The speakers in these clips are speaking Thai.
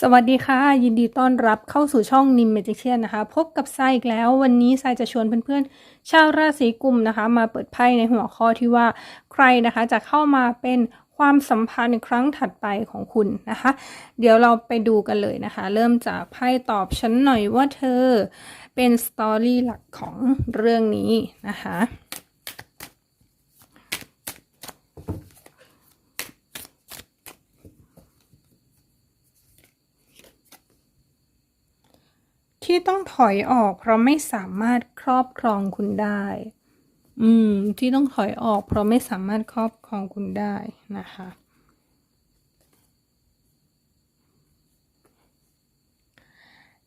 สวัสดีค่ะ ยินดีต้อนรับเข้าสู่ช่องนิมเมจิเชียนนะคะ พบกับไซอีกแล้ววันนี้ไซจะชวนเพื่อนๆ ชาวราศีกุมนะคะ มาเปิดไพ่ในหัวข้อที่ว่าใครนะคะจะเข้ามาเป็นความสัมพันธ์ครั้งถัดไปของคุณนะคะ เดี๋ยวเราไปดูกันเลยนะคะ เริ่มจากไพ่ตอบฉันหน่อยว่าเธอเป็นสตอรี่หลักของเรื่องนี้นะคะ ที่ต้องถอยออก เพราะไม่สามารถครอบครองคุณได้ อืม ที่ต้องถอยออก เพราะไม่สามารถครอบครองคุณได้นะคะ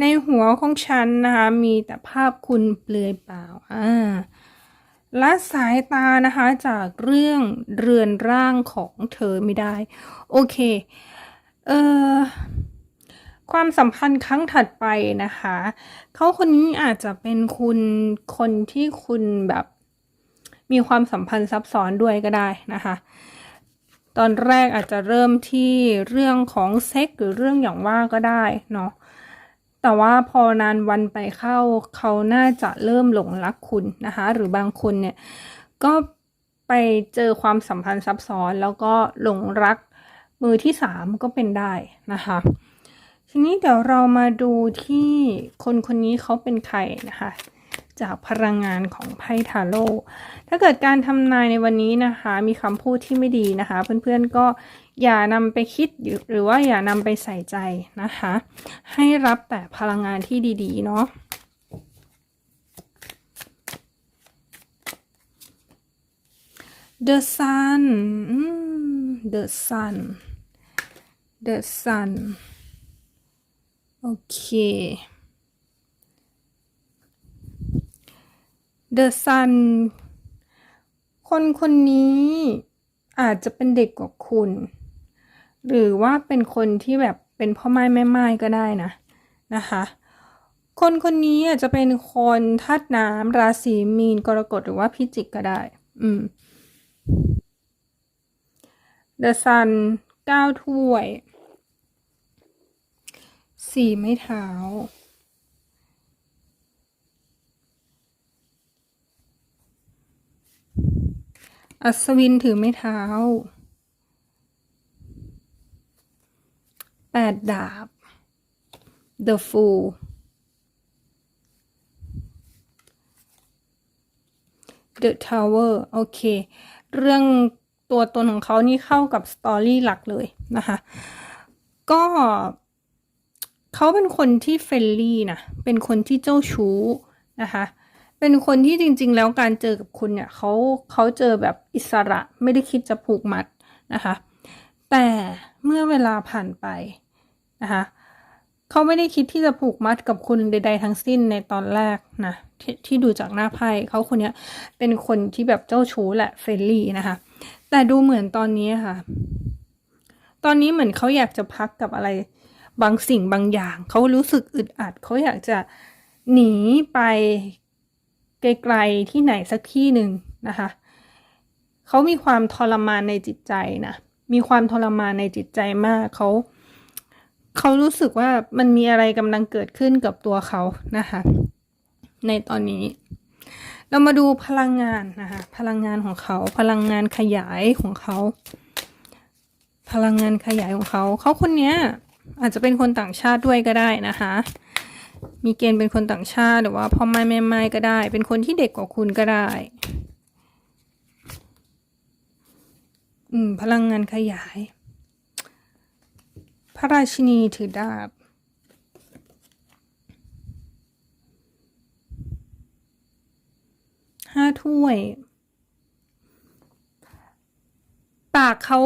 ในหัวของฉันนะคะมีแต่ภาพคุณเปลือยเปล่าอ่าละสายตานะคะจากเรื่องเรือนร่างของเธอไม่ได้ โอเค เออ ความสัมพันธ์ครั้งถัดไปนะคะ เขาคนนี้อาจจะเป็นคุณคนที่คุณแบบมีความสัมพันธ์ซับซ้อนด้วยก็ได้นะคะ ตอนแรกอาจจะเริ่มที่เรื่องของเซ็กหรือเรื่องอย่างว่าก็ได้เนาะแต่ว่าพอนานวันไปเข้าเขาน่าจะเริ่มหลงรักคุณนะคะ หรือบางคนเนี่ยก็ไปเจอความสัมพันธ์ซับซ้อนแล้วก็หลงรักมือที่สามก็เป็นได้นะคะ ทีนี้เดี๋ยวเรามาดูที่คนคนนี้เขาเป็นใครนะคะ จากพลังงานของไพ่ทาโร่ถ้าเกิดการทำนายในวันนี้นะคะ มีคำพูดที่ไม่ดีนะคะ เพื่อนๆก็อย่านำไปคิดหรือว่าอย่านำไปใส่ใจนะคะ ให้รับแต่พลังงานที่ดีๆ เนาะ The Sun อืม The Sun The Sun โอเค The Sun คนคนนี้อาจจะเป็นเด็กกว่าคุณ หรือว่าเป็นคนที่แบบเป็นพ่อไม้แม่ไม้ก็ได้นะนะคะ คนคนนี้อาจจะเป็นคนธาตุน้ำราศีมีนกรกฎหรือว่าพิจิกก็ได้ อืม The Sun เก้าถ้วย สี่ไม้เท้า อัศวินถือไม้เท้า แปดดาบ The Fool The Tower โอเค เรื่องตัวตนของเขานี่เข้ากับสตอรี่หลักเลยนะคะ ก็ เขาเป็นคนที่เฟรนลี่นะ เป็นคนที่เจ้าชู้นะคะ เป็นคนที่จริง ๆ แล้วการเจอกับคุณเนี่ยเขาเขาเจอแบบอิสระไม่ได้คิดจะผูกมัดนะคะ แต่เมื่อเวลาผ่านไปนะคะเขาไม่ได้คิดที่จะผูกมัดกับคุณใด ๆ ทั้งสิ้นในตอนแรกนะทที่ดูจากหน้าไพ่เขาคนนี้เป็นคนที่แบบเจ้าชู้แหละเฟรนลี่นะคะ แต่ดูเหมือนตอนนี้ค่ะ ตอนนี้เหมือนเขาอยากจะพักกับอะไร บางสิ่งบางอย่าง เขารู้สึกอึดอัด เขาอยากจะหนีไปไกลๆที่ไหนสักที่หนึ่งนะคะ เขามีความทรมานในจิตใจนะ มีความทรมานในจิตใจมาก เขา เขารู้สึกว่ามันมีอะไรกำลังเกิดขึ้นกับตัวเขานะคะ ในตอนนี้ เรามาดูพลังงานนะคะ พลังงานของเขา พลังงานขยายของเขา พลังงานขยายของเขา เขาคนนี้ อาจจะเป็นคนต่างชาติด้วยก็ได้นะคะ มีเกณฑ์เป็นคนต่างชาติหรือว่าพ่อไม่แม่ไม่ก็ได้ เป็นคนที่เด็กกว่าคุณก็ได้ อืม พลังงานขยาย พระราชินีถือดาบห้าถ้วย ปากเขา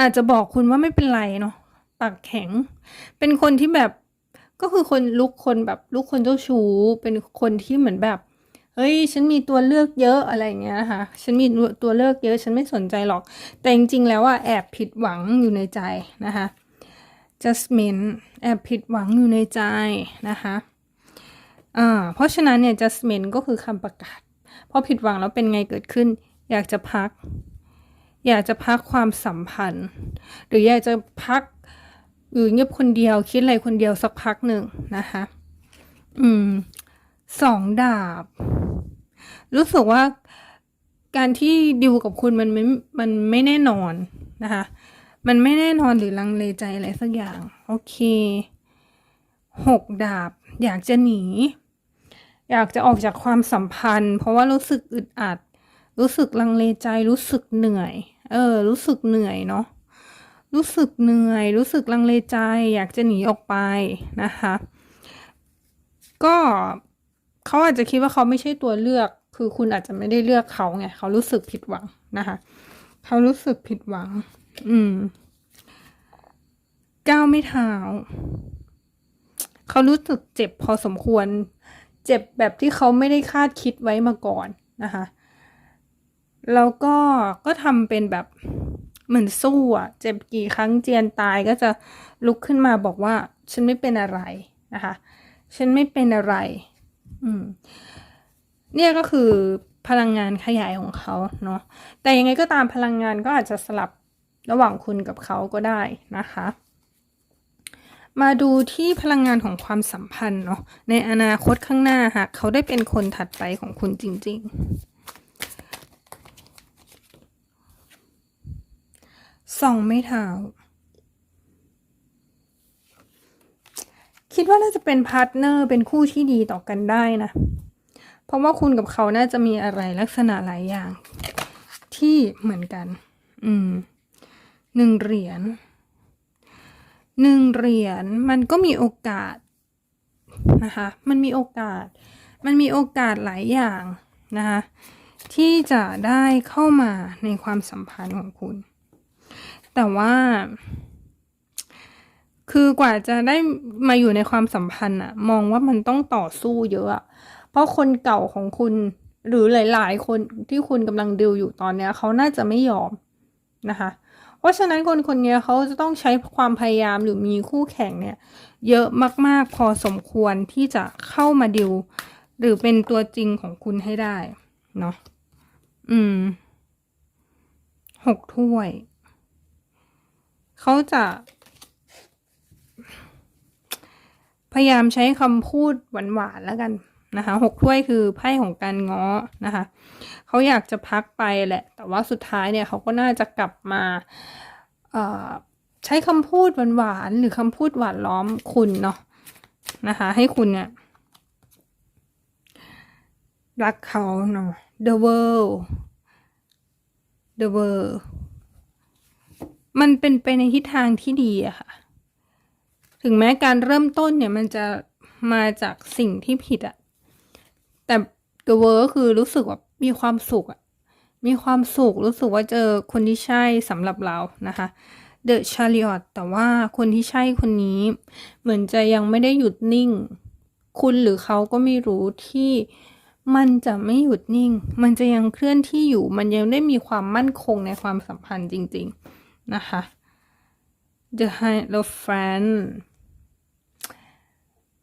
อาจจะบอกคุณว่าไม่เป็นไรเนาะ ปากแข็ง เป็นคนที่แบบก็คือคนลุกคนแบบลุกคนเจ้าชู้เป็นคนที่เหมือนแบบ เฮ้ย ฉันมีตัวเลือกเยอะอะไรเงี้ยนะคะฉันมีตัวเลือกเยอะ ฉันไม่สนใจหรอก แต่จริงๆแล้วอะแอบผิดหวังอยู่ในใจนะคะ Jasmine แอบผิดหวังอยู่ในใจนะคะอ่าเพราะฉะนั้นเนี่ย Jasmine ก็คือคำประกาศพอผิดหวังแล้วเป็นไงเกิดขึ้น อยากจะพัก อยากจะพักความสัมพันธ์ หรืออยากจะพัก อยู่เงียบคนเดียวคิดอะไรคนเดียวสักพักหนึ่งนะคะ อืมสองดาบ รู้สึกว่าการที่ดิวกับคุณมันไม่มันไม่แน่นอนนะคะ มันไม่แน่นอนหรือลังเลใจอะไรสักอย่าง โอเคหกดาบ อยากจะหนี อยากจะออกจากความสัมพันธ์ เพราะว่ารู้สึกอึดอัด รู้สึกลังเลใจรู้สึกเหนื่อย เออ รู้สึกเหนื่อยเนาะ รู้สึกเหนื่อย รู้สึกลังเลใจ อยากจะหนีออกไปนะคะ ก็เขาอาจจะคิดว่าเขาไม่ใช่ตัวเลือก คือคุณอาจจะไม่ได้เลือกเขาไงเขารู้สึกผิดหวังนะคะเขารู้สึกผิดหวัง อืม ก้าวไม่เท้าเขารู้สึกเจ็บพอสมควร เจ็บแบบที่เขาไม่ได้คาดคิดไว้มาก่อนนะคะ แล้วก็ก็ทำเป็นแบบ เหมือนสู้อะเจ็บกี่ครั้งเจียนตายก็จะลุกขึ้นมาบอกว่า ฉันไม่เป็นอะไรนะคะ ฉันไม่เป็นอะไร อืม เนี่ยก็คือพลังงานขยายของเขาเนาะ แต่ยังไงก็ตามพลังงานก็อาจจะสลับระหว่างคุณกับเขาก็ได้นะคะ มาดูที่พลังงานของความสัมพันธ์เนาะ ในอนาคตข้างหน้าหากเขาได้เป็นคนถัดไปของคุณจริง ๆ ส่องไม่เท้า คิดว่าน่าจะเป็นพาร์ทเนอร์เป็นคู่ที่ดีต่อกันได้นะ เพราะว่าคุณกับเขาน่าจะมีอะไรลักษณะหลายอย่าง ที่เหมือนกัน อืมหนึ่งเหรียญหนึ่งเหรียญมันก็มีโอกาสนะคะ มันมีโอกาส มันมีโอกาสหลายอย่างนะคะที่จะได้เข้ามาในความสัมพันธ์ของคุณ แต่ว่า คือกว่าจะได้มาอยู่ในความสัมพันธ์อะมองว่ามันต้องต่อสู้เยอะอะเพราะคนเก่าของคุณ หรือหลาย ๆ คนที่คุณกำลังดิวอยู่ตอนเนี้ยเขาน่าจะไม่ยอมนะคะ เพราะฉะนั้นคนคนนี้เขาจะต้องใช้ความพยายามหรือมีคู่แข่งเนี่ย เยอะมาก ๆ พอสมควรที่จะเข้ามาดิวหรือเป็นตัวจริงของคุณให้ได้ เนาะ อืม หกถ้วย เขาจะ พยายามใช้คำพูดหวานๆแล้วกันนะคะหกถ้วยคือไพ่ของการง้อนะคะเขาอยากจะพักไปแหละ แต่ว่าสุดท้ายเนี่ยเขาก็น่าจะกลับมาใช้คำพูดหวานๆหรือคำพูดหวานล้อมคุณเนาะนะคะ ให้คุณเนี่ยรักเขาเนาะ the world the world มันเป็นไปในทิศทางที่ดีอะค่ะ ถึงแม้การเริ่มต้นเนี่ยมันจะมาจากสิ่งที่ผิดอะแต่ the world คือรู้สึกว่ามีความสุขอะมีความสุขรู้สึกว่าเจอคนที่ใช่สำหรับเรานะคะ The Chariot แต่ว่าคนที่ใช่คนนี้ เหมือนจะยังไม่ได้หยุดนิ่ง คุณหรือเขาก็ไม่รู้ที่มันจะไม่หยุดนิ่ง มันจะยังเคลื่อนที่อยู่ มันยังได้มีความมั่นคงในความสัมพันธ์จริง ๆ นะคะ The High of Friend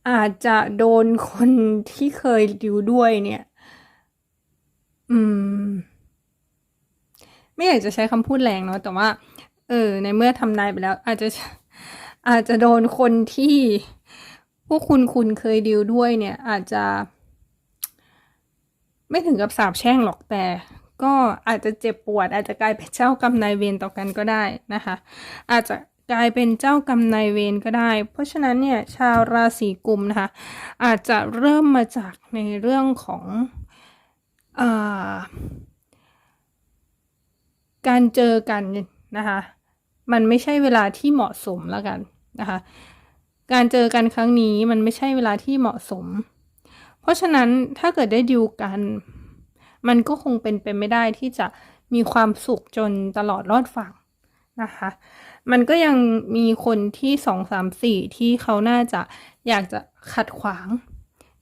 อาจจะโดนคนที่เคยดิวด้วยเนี่ย อืม ไม่อยากจะใช้คำพูดแรงเนาะ แต่ว่า เออ ในเมื่อทำนายไปแล้ว อาจจะ อาจจะโดนคนที่พวกคุณคุณเคยดิวด้วยเนี่ย อาจจะ ไม่ถึงกับสาบแช่งหรอกแต่ ก็อาจจะเจ็บปวด อาจจะกลายเป็นเจ้ากรรมนายเวรต่อกันก็ได้นะคะ อาจจะกลายเป็นเจ้ากรรมนายเวรก็ได้ เพราะฉะนั้นเนี่ยชาวราศีกุมนะคะ อาจจะเริ่มมาจากในเรื่องของอการเจอกันนะคะ มันไม่ใช่เวลาที่เหมาะสมแล้วกันนะคะ การเจอกันครั้งนี้มันไม่ใช่เวลาที่เหมาะสม เพราะฉะนั้นถ้าเกิดได้ดิวกัน มันก็คงเป็นไปไม่ได้ที่จะมีความสุขจนตลอดรอดฝั่งนะคะ มันก็ยังมีคนที่สองสามสี่ที่เขาน่าจะอยากจะขัดขวาง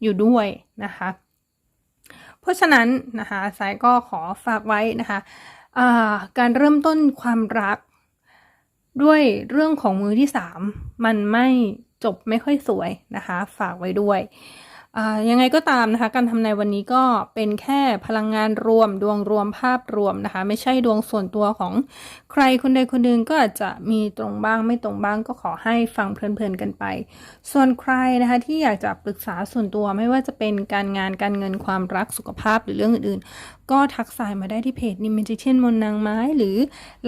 อยู่ด้วยนะคะ เพราะฉะนั้นนะคะสายก็ขอฝากไว้นะคะการเริ่มต้นความรัก ด้วยเรื่องของมือที่สามมันไม่จบไม่ค่อยสวยนะคะ ฝากไว้ด้วย ยังไงก็ตามนะคะ การทำนายวันนี้ก็เป็นแค่พลังงานรวม ดวงรวมภาพรวมนะคะ ไม่ใช่ดวงส่วนตัวของใครคนใดคนหนึ่งก็อาจจะมีตรงบ้างไม่ตรงบ้างก็ขอให้ฟังเพลินๆกันไป ส่วนใครนะคะที่อยากจะปรึกษาส่วนตัวไม่ว่าจะเป็นการงานการเงินความรักสุขภาพหรือเรื่องอื่นๆ ก็ทักสายมาได้ที่เพจนิม a จิเชียนมนนางไม้ หรือ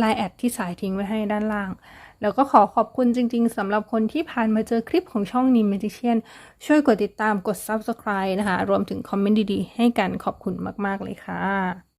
Line แอดที่สายทิ้งไว้ให้ด้านล่าง แล้วก็ขอขอบคุณจริง ๆสำหรับคนที่ผ่านมาเจอคลิปของช่องนิม a จิเชียนช่วยกดติดตามกด Subscribe นะคะ รวมถึงคอมเมนต์ดีๆ ให้กันขอบคุณมาก ๆ เลยค่ะ